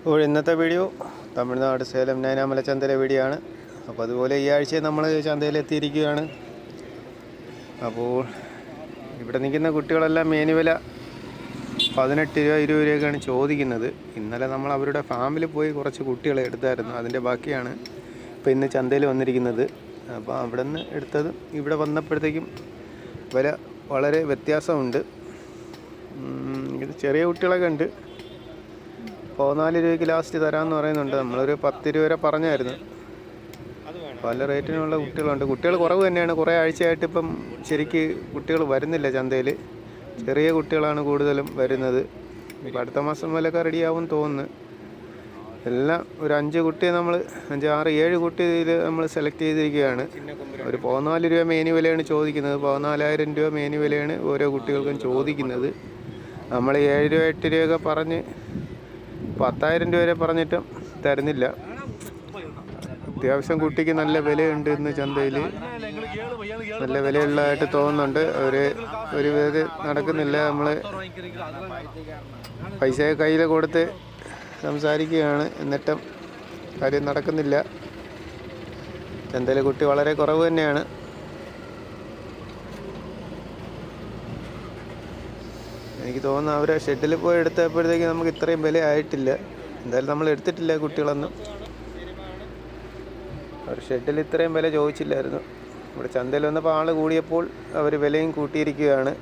അപ്പോൾ ഇന്നത്തെ വീഡിയോ തമിഴ്നാട് സേലം നൈനാമല ചന്തയിലെ വീഡിയോ ആണ്. അപ്പോൾ അതുപോലെ ഈ ആഴ്ച നമ്മൾ ചന്തയിൽ എത്തിയിരിക്കുകയാണ്. അപ്പോൾ ഇവിടെ നിൽക്കുന്ന കുട്ടികളെല്ലാം മേനുവില പതിനെട്ട് രൂപ ഇരുപത് രൂപയൊക്കെയാണ് ചോദിക്കുന്നത്. ഇന്നലെ നമ്മൾ അവരുടെ ഫാമിൽ പോയി കുറച്ച് കുട്ടികളെ എടുത്തായിരുന്നു. അതിന്റെ ബാക്കിയാണ് ഇപ്പോൾ ഇന്ന് ചന്തയിൽ വന്നിരിക്കുന്നത്. അപ്പോൾ അവിടെ നിന്ന് എടുത്തത് ഇവിടെ വന്നപ്പോഴത്തേക്കും വില വളരെ വ്യത്യാസമുണ്ട്. ഇത് ചെറിയ കുട്ടികളൊക്കെ ഉണ്ട്. പതിനാല് രൂപയ്ക്ക് ലാസ്റ്റ് തരാമെന്ന് പറയുന്നുണ്ട്. നമ്മളൊരു പത്ത് രൂപ വരെ പറഞ്ഞായിരുന്നു. പല റേറ്റിനുള്ള കുട്ടികളുണ്ട്. കുട്ടികൾ കുറവ് തന്നെയാണ്. കുറേ ആഴ്ചയായിട്ട് ഇപ്പം ശരിക്ക് കുട്ടികൾ വരുന്നില്ല ചന്തയിൽ ചെറിയ കുട്ടികളാണ് കൂടുതലും വരുന്നത്. ഇപ്പം അടുത്ത മാസം വിലയൊക്കെ റെഡിയാവും തോന്നുന്നു. എല്ലാം ഒരു അഞ്ച് കുട്ടിയെ നമ്മൾ അഞ്ച് ആറ് ഏഴ് കുട്ടി ഇതിൽ നമ്മൾ സെലക്ട് ചെയ്തിരിക്കുകയാണ്. ഒരു പതിനാല് രൂപ മേനി വിലയാണ് ചോദിക്കുന്നത്. പതിനാലായിരം രൂപ മേനി വിലയാണ് ഓരോ കുട്ടികൾക്കും ചോദിക്കുന്നത്. നമ്മൾ ഏഴ് രൂപ എട്ട് രൂപയൊക്കെ പറഞ്ഞ് പത്തായിരം രൂപ വരെ പറഞ്ഞിട്ടും തരുന്നില്ല. അത്യാവശ്യം കുട്ടിക്ക് നല്ല വിലയുണ്ട് ഇന്ന് ചന്തയിൽ നല്ല വിലയുള്ളതായിട്ട് തോന്നുന്നുണ്ട്. ഒരു ഒരു വിധത്തിൽ നടക്കുന്നില്ല നമ്മൾ പൈസ കയ്യിൽ കൊടുത്ത് സംസാരിക്കുകയാണ്. എന്നിട്ടും കാര്യം നടക്കുന്നില്ല. ചന്തയിലെ കുട്ടി വളരെ കുറവ് തന്നെയാണ്. എനിക്ക് തോന്നുന്നു അവരെ ഷെഡിൽ പോയി എടുത്തപ്പോഴത്തേക്ക് നമുക്ക് ഇത്രയും വില ആയിട്ടില്ല എന്തായാലും നമ്മൾ എടുത്തിട്ടില്ല കുട്ടികളൊന്നും. അവർ ഷെഡിൽ ഇത്രയും വില ചോദിച്ചില്ലായിരുന്നു. ഇവിടെ ചന്തയിൽ വന്നപ്പോൾ ആൾ കൂടിയപ്പോൾ അവർ വിലയും കൂട്ടിയിരിക്കുകയാണ്.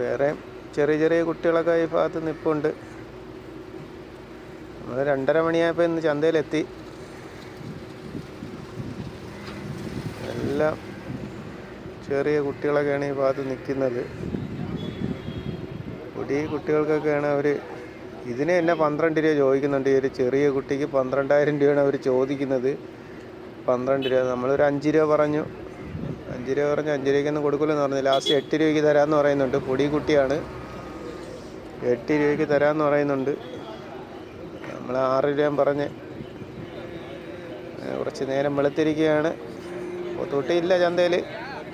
വേറെ ചെറിയ ചെറിയ കുട്ടികളൊക്കെ ഈ ഭാഗത്ത് നിൽപ്പുണ്ട് നമ്മൾ രണ്ടര മണിയായപ്പോൾ ഇന്ന് ചന്തയിലെത്തി. എല്ലാം ചെറിയ കുട്ടികളൊക്കെയാണ് ഈ ഭാഗത്ത് നിൽക്കുന്നത്. പൊടി കുട്ടികൾക്കൊക്കെയാണ് അവർ ഇതിന് തന്നെ പന്ത്രണ്ട് രൂപ ചോദിക്കുന്നുണ്ട്. ഈ ഒരു ചെറിയ കുട്ടിക്ക് പന്ത്രണ്ടായിരം രൂപയാണ് അവർ ചോദിക്കുന്നത്. പന്ത്രണ്ട് രൂപ. നമ്മളൊരു അഞ്ച് രൂപ പറഞ്ഞു. അഞ്ച് രൂപ പറഞ്ഞു അഞ്ച് രൂപയ്ക്കൊന്നും കൊടുക്കില്ലെന്ന് പറഞ്ഞു. ലാസ്റ്റ് എട്ട് രൂപയ്ക്ക് തരാമെന്ന് പറയുന്നുണ്ട്. പൊടി കുട്ടിയാണ്. എട്ട് രൂപയ്ക്ക് തരാമെന്ന് പറയുന്നുണ്ട്. നമ്മൾ ആറ് രൂപ പറഞ്ഞ് കുറച്ച് നേരം വെളുത്തിരിക്കുകയാണ്. തൊട്ടിയില്ല ചന്തയിൽ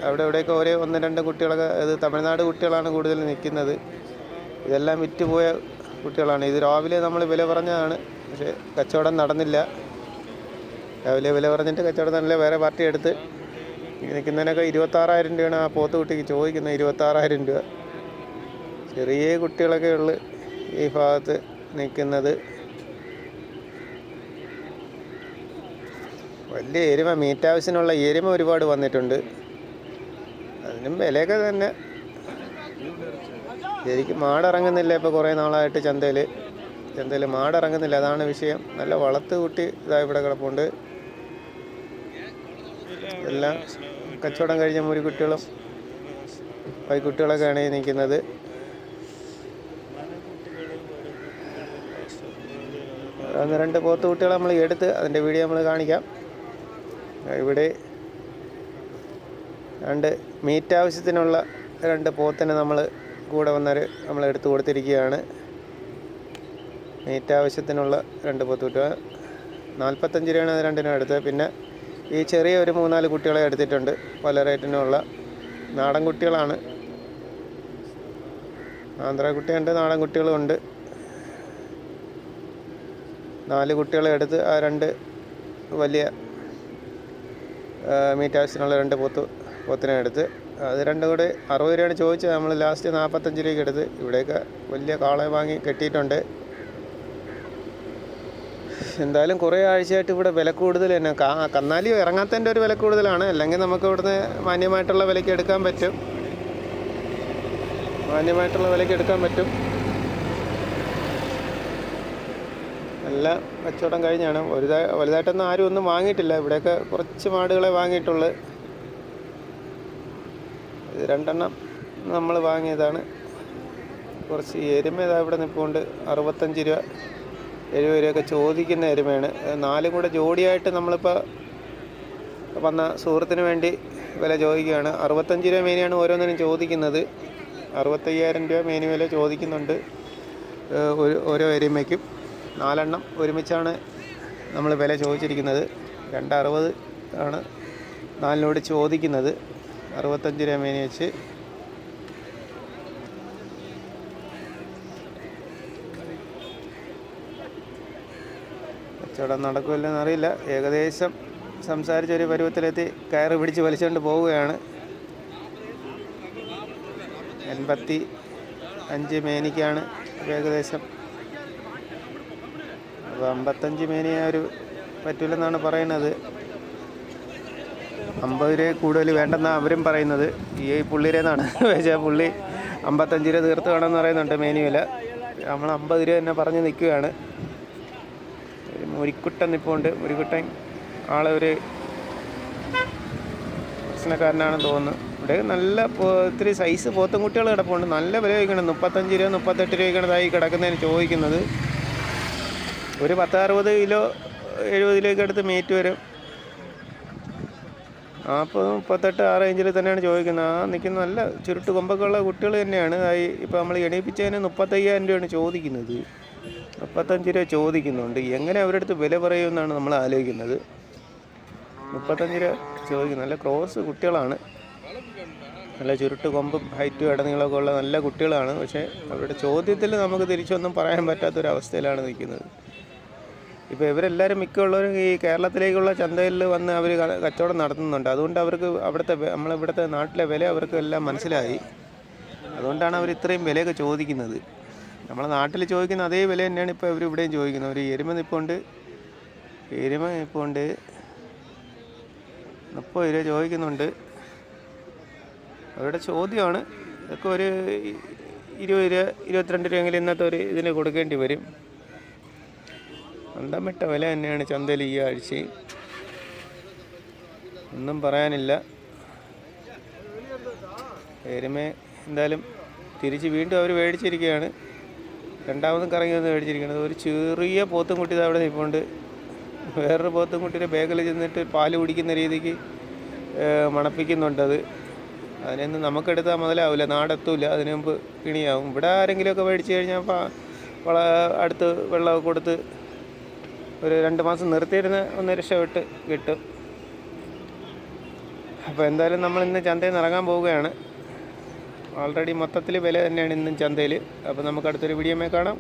അവിടെ ഇവിടെയൊക്കെ ഒരേ ഒന്ന് രണ്ട് കുട്ടികളൊക്കെ ഇത് തമിഴ്നാട് കുട്ടികളാണ് കൂടുതൽ നിൽക്കുന്നത്. ഇതെല്ലാം വിറ്റുപോയ കുട്ടികളാണ്. ഇത് രാവിലെ നമ്മൾ വില പറഞ്ഞതാണ് പക്ഷേ കച്ചവടം നടന്നില്ല. രാവിലെ വില പറഞ്ഞിട്ട് കച്ചവടം നടന്നില്ല. വേറെ പാർട്ടി എടുത്ത് നിൽക്കുന്നതിനൊക്കെ ഇരുപത്താറായിരം രൂപയാണ് ആ പോത്ത് കുട്ടിക്ക് ചോദിക്കുന്നത് ഇരുപത്താറായിരം രൂപ. ചെറിയ കുട്ടികളൊക്കെ ഉള്ള ഈ ഭാഗത്ത് നിൽക്കുന്നത്. വലിയ എരുമ മീറ്റ് ആവശ്യത്തിനുള്ള എരുമ ഒരുപാട് വന്നിട്ടുണ്ട്. അതിനും വിലയൊക്കെ തന്നെ. ശരിക്കും മാടിറങ്ങുന്നില്ല ഇപ്പോൾ കുറേ നാളായിട്ട് ചന്തയിൽ ചന്തയിൽ മാടിറങ്ങുന്നില്ല അതാണ് വിഷയം. നല്ല വളർത്ത് കൂട്ടി ഇതാ ഇവിടെ കിടപ്പുണ്ട്. എല്ലാം കച്ചവടം കഴിഞ്ഞ മുറി കുട്ടികളും പൈക്കുട്ടികളൊക്കെയാണ് ഈ നിൽക്കുന്നത്. ഒന്ന് രണ്ട് പോത്ത് കുട്ടികളെ നമ്മൾ എടുത്ത് അതിന്റെ വീഡിയോ നമ്മൾ കാണിക്കാം. ഇവിടെ രണ്ട് മീറ്റ് ആവശ്യത്തിനുള്ള രണ്ട് പോത്തിനെ നമ്മൾ കൂടെ വന്നവർ നമ്മൾ എടുത്തു കൊടുത്തിരിക്കുകയാണ്. മീറ്റ് ആവശ്യത്തിനുള്ള രണ്ട് പോത്ത് കിട്ടുക. നാൽപ്പത്തഞ്ച് രൂപയാണ് അത് രണ്ടിനും എടുത്തത്. പിന്നെ ഈ ചെറിയ ഒരു മൂന്നാൽ കുട്ടികളെ എടുത്തിട്ടുണ്ട്. പല റേറ്റിനുള്ള നാടൻ കുട്ടികളാണ്. ആന്ധ്ര കുട്ടിയുണ്ട് നാടൻ കുട്ടികളുമുണ്ട് നാല് കുട്ടികളെ എടുത്ത് ആ രണ്ട് വലിയ മീറ്റ് ആവശ്യത്തിനുള്ള രണ്ട് പോത്ത് പോത്തിനെ എടുത്ത്. അത് രണ്ടും കൂടെ അറുപത് രൂപയാണ് ചോദിച്ചത്. നമ്മൾ ലാസ്റ്റ് നാൽപ്പത്തഞ്ച് രൂപയ്ക്ക് എടുത്ത്. ഇവിടെയൊക്കെ വലിയ കാളെ വാങ്ങി കെട്ടിയിട്ടുണ്ട്. എന്തായാലും കുറേ ആഴ്ചയായിട്ട് ഇവിടെ വില കൂടുതൽ തന്നെ. കന്നാലി ഇറങ്ങാത്തതിന്റെ ഒരു വില കൂടുതലാണ്. അല്ലെങ്കിൽ നമുക്ക് ഇവിടുന്ന് മാന്യമായിട്ടുള്ള വിലയ്ക്ക് എടുക്കാൻ പറ്റും. മാന്യമായിട്ടുള്ള വിലയ്ക്ക് എടുക്കാൻ പറ്റും. എല്ലാം കച്ചവടം കഴിഞ്ഞാണ്. വലുതായി വലുതായിട്ടൊന്നും ആരും ഒന്നും വാങ്ങിയിട്ടില്ല. ഇവിടെയൊക്കെ കുറച്ച് മാടുകളെ വാങ്ങിയിട്ടുള്ളു. ഇത് രണ്ടെണ്ണം നമ്മൾ വാങ്ങിയതാണ്. കുറച്ച് എരുമ ഇതാ ഇവിടെ നിൽപ്പുണ്ട് അറുപത്തഞ്ച് രൂപ എഴുപത് രൂപയൊക്കെ ചോദിക്കുന്ന എരുമയാണ്. നാലും കൂടെ ജോഡിയായിട്ട് നമ്മളിപ്പോൾ വന്ന സുഹൃത്തിന് വേണ്ടി വില ചോദിക്കുകയാണ്. അറുപത്തഞ്ച് രൂപ മേനിയാണ് ഓരോന്നിനും ചോദിക്കുന്നത്. അറുപത്തയ്യായിരം രൂപ മേനി വില ചോദിക്കുന്നുണ്ട്. ഒരു ഓരോ എരുമയ്ക്കും നാലെണ്ണം ഒരുമിച്ചാണ് നമ്മൾ വില ചോദിച്ചിരിക്കുന്നത്. രണ്ടറുപത് ആണ് നാലിനോട് ചോദിക്കുന്നത്. അറുപത്തഞ്ച് രമേനി വെച്ച്. കച്ചവടം നടക്കുമല്ലെന്ന് അറിയില്ല. ഏകദേശം സംസാരിച്ചൊരു പരുവത്തിലെത്തി കയറ് പിടിച്ച് വലിച്ചുകൊണ്ട് പോവുകയാണ്. എൺപത്തി അഞ്ച് മേനിക്കാണ് ഏകദേശം അപ്പോൾ അമ്പത്തഞ്ച് മേനിയെ ഒരു പറ്റില്ലെന്നാണ് പറയുന്നത്. അമ്പത് രൂപ കൂടുതൽ വേണ്ടെന്നാണ് അവരും പറയുന്നത്. ഈ പുള്ളിരേന്നാണ് വെച്ചാൽ പുള്ളി അമ്പത്തഞ്ച് രൂപ തീർത്ത് വേണമെന്ന് പറയുന്നുണ്ട് മേനി വില. നമ്മൾ അമ്പത് രൂപ തന്നെ പറഞ്ഞ് നിൽക്കുകയാണ്. ഒരു മുരിക്കുട്ടൻ നിൽപ്പുണ്ട് മുരിക്കുട്ടൻ ആളെ ഒരു പ്രശ്നക്കാരനാണെന്ന് തോന്നുന്നു. ഇവിടെ നല്ല ഒത്തിരി സൈസ് പോത്തും കുട്ടികൾ കിടപ്പുണ്ട്. നല്ല വില ചോദിക്കണം. മുപ്പത്തഞ്ച് രൂപ മുപ്പത്തെട്ട് രൂപയ്ക്കാണതായി കിടക്കുന്നതിന് ചോദിക്കുന്നത്. ഒരു പത്ത് അറുപത് കിലോ എഴുപത് കിലോയ്ക്ക് അടുത്ത് മീറ്റ് വരും. നാൽപ്പത് മുപ്പത്തെട്ട് ആ റേഞ്ചിൽ തന്നെയാണ് ചോദിക്കുന്നത്. ആ നിൽക്കുന്ന നല്ല ചുരുട്ട് കൊമ്പൊക്കെ ഉള്ള കുട്ടികൾ തന്നെയാണ്. ഈ ഇപ്പോൾ നമ്മൾ എണീപ്പിച്ചതിന് മുപ്പത്തയ്യായിരം രൂപയാണ് ചോദിക്കുന്നത്. മുപ്പത്തഞ്ച് രൂപ ചോദിക്കുന്നുണ്ട്. എങ്ങനെ അവരുടെ അടുത്ത് വില പറയുമെന്നാണ് നമ്മൾ ആലോചിക്കുന്നത്. മുപ്പത്തഞ്ച് രൂപ ചോദിക്കുന്നത്. നല്ല ക്രോസ് കുട്ടികളാണ്. നല്ല ചുരുട്ട് കൊമ്പും ഹൈറ്റും ഇടനീളമൊക്കെ ഉള്ള നല്ല കുട്ടികളാണ്. പക്ഷേ അവരുടെ ചോദ്യത്തിൽ നമുക്ക് തിരിച്ചൊന്നും പറയാൻ പറ്റാത്തൊരവസ്ഥയിലാണ് നിൽക്കുന്നത്. ഇപ്പോൾ ഇവരെല്ലാവരും മിക്കുള്ളവരും ഈ കേരളത്തിലേക്കുള്ള ചന്തയിൽ വന്ന് അവർ കച്ചവടം നടത്തുന്നുണ്ട്. അതുകൊണ്ട് അവർക്ക് അവിടുത്തെ നമ്മളിവിടുത്തെ നാട്ടിലെ വില അവർക്ക് എല്ലാം മനസ്സിലായി. അതുകൊണ്ടാണ് അവർ ഇത്രയും വിലയൊക്കെ ചോദിക്കുന്നത്. നമ്മളെ നാട്ടിൽ ചോദിക്കുന്ന അതേ വില തന്നെയാണ് ഇപ്പോൾ ഇവർ ഇവിടെയും ചോദിക്കുന്നത്. ഒരു എരുമ നിപ്പുണ്ട്. എരുമ നിപ്പുണ്ട്. മുപ്പത് രൂപ ചോദിക്കുന്നുണ്ട്. അവരുടെ ചോദ്യമാണ്. ഇതൊക്കെ ഒരു ഇരുപത് രൂപ ഇരുപത്തിരണ്ട് രൂപയെങ്കിലും ഇന്നത്തെ ഒരു ഇതിന് കൊടുക്കേണ്ടി വരും. അന്തമിട്ട വില തന്നെയാണ് ചന്തയിൽ ഈ ആഴ്ചയും ഒന്നും പറയാനില്ല. എരുമ എന്തായാലും തിരിച്ച് വീണ്ടും അവർ മേടിച്ചിരിക്കുകയാണ്. രണ്ടാമതും കറങ്ങി വന്ന് മേടിച്ചിരിക്കുന്നത് ഒരു ചെറിയ പോത്തും കുട്ടി അവിടെ നിൽപ്പുണ്ട് വേറൊരു പോത്തും കുട്ടിയുടെ ബാഗിൽ ചെന്നിട്ട് പാൽ കുടിക്കുന്ന രീതിക്ക് മണപ്പിക്കുന്നുണ്ടത് അതിനൊന്നും നമുക്കെടുത്താൽ മുതലാവില്ല. നാടെത്തൂല അതിനു മുമ്പ് കിണിയാവും ഇവിടെ ആരെങ്കിലുമൊക്കെ മേടിച്ച് കഴിഞ്ഞാൽ അടുത്ത് വെള്ളമൊക്കെ കൊടുത്ത് ഒരു രണ്ട് മാസം നിർത്തിയിരുന്ന് ഒന്ന് രക്ഷപ്പെട്ട് കിട്ടും. അപ്പോൾ എന്തായാലും നമ്മൾ ഇന്ന് ചന്തയിൽ നിന്ന് ഇറങ്ങാൻ പോവുകയാണ്. ഓൾറെഡി മൊത്തത്തിൽ വില തന്നെയാണ് ഇന്നും ചന്തയിൽ അപ്പോൾ നമുക്ക് അടുത്തൊരു വീഡിയോ കാണാം.